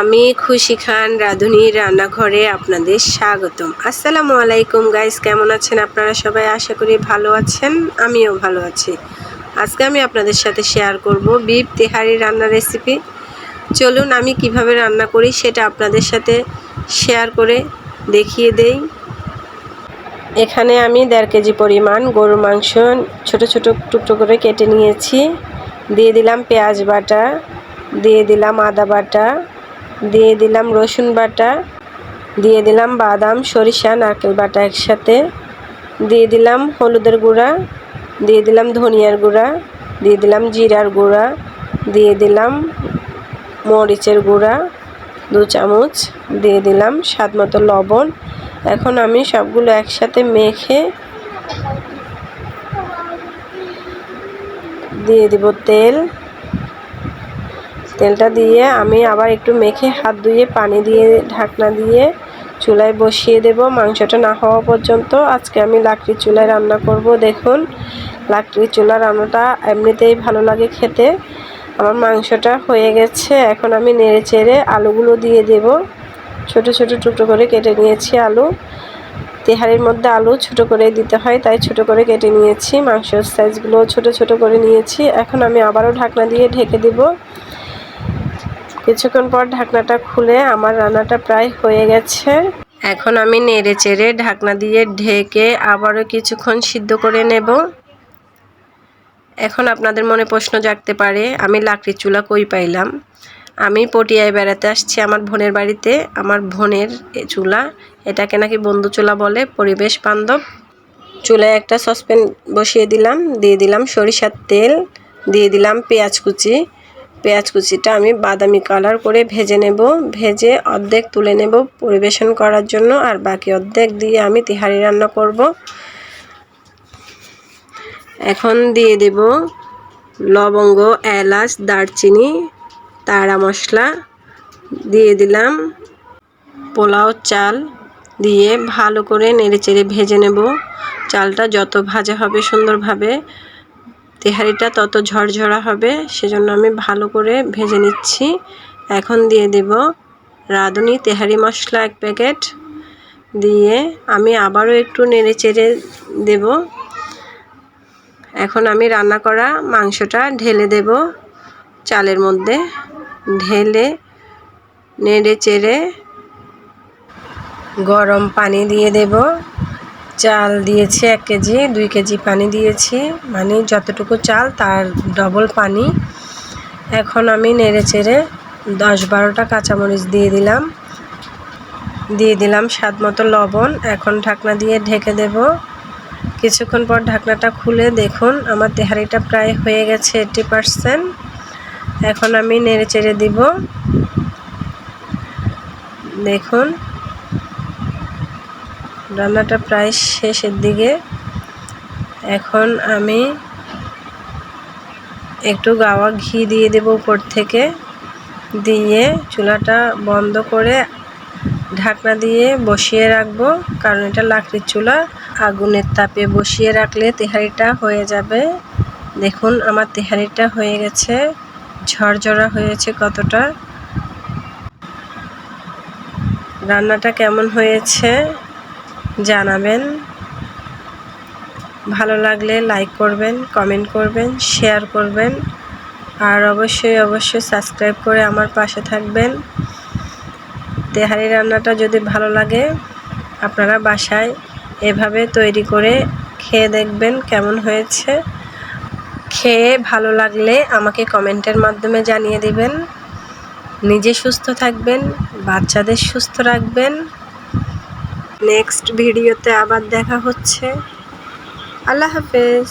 আমি খুশি খান রাঁধুনির রান্নাঘরে আপনাদের স্বাগতম। আসসালামু আলাইকুম গাইস কেমন আছেন আপনারা সবাই? আশা করি ভালো আছেন, আমিও ভালো আছি। আজকে আমি আপনাদের সাথে শেয়ার করব বিপ তেহারি রান্নার রেসিপি চলুন আমি কীভাবে রান্না করি সেটা আপনাদের সাথে শেয়ার করে দেখিয়ে দেই। এখানে আমি দেড় কেজি পরিমাণ গরুর মাংস ছোট ছোট টুকরো করে কেটে নিয়েছি। দিয়ে দিলাম পেঁয়াজ বাটা, দিয়ে দিলাম আদা বাটা দিয়ে দিলাম রসুন বাটা, দিয়ে দিলাম বাদাম, সরিষা, নারকেল বাটা একসাথে, দিয়ে দিলাম হলুদের গুঁড়া, দিয়ে দিলাম ধনিয়ার গুঁড়া, দিয়ে দিলাম জিরার গুঁড়া, দিয়ে দিলাম মরিচের গুঁড়া, দু চামচ, দিয়ে দিলাম স্বাদ মতো লবণ। এখন আমি সবগুলো একসাথে মেখে দিয়ে দিব তেল। তেলটা দিয়ে আমি আবার একটু মেখে হাত ধুয়ে পানি দিয়ে, ঢাকনা দিয়ে চুলায় বসিয়ে দেব। মাংসটা না হওয়া পর্যন্ত আজকে আমি লাকড়ি চুলায় রান্না করব। দেখুন লাকড়ি চুলা রান্নাটা এমনিতেই ভালো লাগে খেতে। আমার মাংসটা হয়ে গেছে। এখন আমি নেড়ে চেড়ে আলুগুলো দিয়ে দেব। ছোট ছোট টুকরো করে কেটে নিয়েছি আলু। তেহারির মধ্যে আলু ছোট করে দিতে হয়, তাই ছোট করে কেটে নিয়েছি। মাংসের সাইজগুলো ছোট ছোট করে নিয়েছি। এখন আমি আবারও ঢাকনা দিয়ে ঢেকে দিব। কিছুক্ষণ পর ঢাকনাটা খুলে আমার রান্নাটা প্রায় হয়ে গেছে। এখন আমি নেড়ে চেড়ে ঢাকনা দিয়ে ঢেকে আবারও কিছুক্ষণ সিদ্ধ করে নেব। এখন আপনাদের মনে প্রশ্ন জাগতে পারে, আমি লাকড়ির চুলা কই পাইলাম? আমি পটিয়ায় বেড়াতে আসছি আমার বোনের বাড়িতে, আমার বোনের চুলা, এটাকে নাকি বন্ধু চুলা বলে, পরিবেশ বান্ধব। চুলায় একটা সসপ্যান বসিয়ে দিলাম, দিয়ে দিলাম সরিষার তেল, দিয়ে দিলাম পেঁয়াজ কুচি। পেঁয়াজ কুচিটা আমি বাদামি কালার করে ভেজে নেব। ভেজে অর্ধেক তুলে নেব পরিবেশন করার জন্য আর বাকি অর্ধেক দিয়ে আমি তিহারি রান্না করব। এখন দিয়ে দেব লবঙ্গ, এলাচ, দারচিনি, তারা মশলা। দিয়ে দিলাম পোলাও চাল দিয়ে ভালো করে নেড়ে চেড়ে ভেজে নেব। চালটা যত ভাজা হবে সুন্দরভাবে তেহারিটা তত ঝরঝরা হবে, সেজন্য আমি ভালো করে ভেজে নিচ্ছি। এখন দিয়ে দেব রাঁধুনি তেহারি মশলা এক প্যাকেট। দিয়ে আমি আবারও একটু নেড়ে চেড়ে দেব। এখন আমি রান্না করা মাংসটা ঢেলে দেব চালের মধ্যে। ঢেলে নেড়ে চেড়ে গরম পানি দিয়ে দেব। চাল দিয়েছি এক কেজি, দুই কেজি পানি দিয়েছি। মানে যতটুকু চাল, তার ডবল পানি। এখন আমি নেড়ে চেড়ে দশ বারোটা কাঁচামরিচ দিয়ে দিলাম। দিয়ে দিলাম স্বাদ মতো লবণ। এখন ঢাকনা দিয়ে ঢেকে দেব। কিছুক্ষণ পর ঢাকনাটা খুলে দেখুন, আমার তেহারিটা প্রায় হয়ে গেছে এইটি পারসেন্ট এখন আমি নেড়ে চেড়ে দিব। দেখুন রান্নাটা প্রায় শেষের দিকে। এখন আমি একটু গাওয়া ঘি দিয়ে দেব উপর থেকে। দিয়ে চুলাটা বন্ধ করে ঢাকনা দিয়ে বসিয়ে রাখব, কারণ এটা লাকড়ির চুলা। আগুনের তাপে বসিয়ে রাখলে তেহারিটা হয়ে যাবে। দেখুন, আমার তেহারিটা হয়ে গেছে। ঝরঝরা হয়েছে কতটা। রান্নাটা কেমন হয়েছে? জানাবেন। ভালো লাগলে লাইক করবেন কমেন্ট করবেন শেয়ার করবেন। আর অবশ্যই অবশ্যই সাবস্ক্রাইব করে আমার পাশে থাকবেন। তেহারি রান্নাটা যদি ভালো লাগে, আপনারা বাসায় এভাবে তৈরি করে খেয়ে দেখবেন কেমন হয়েছে। খেয়ে ভালো লাগলে আমাকে কমেন্টের মাধ্যমে জানিয়ে দিবেন। নিজে সুস্থ থাকবেন, বাচ্চাদের সুস্থ রাখবেন। নেক্সট ভিডিওতে আবার দেখা হচ্ছে। আল্লাহ হাফেজ।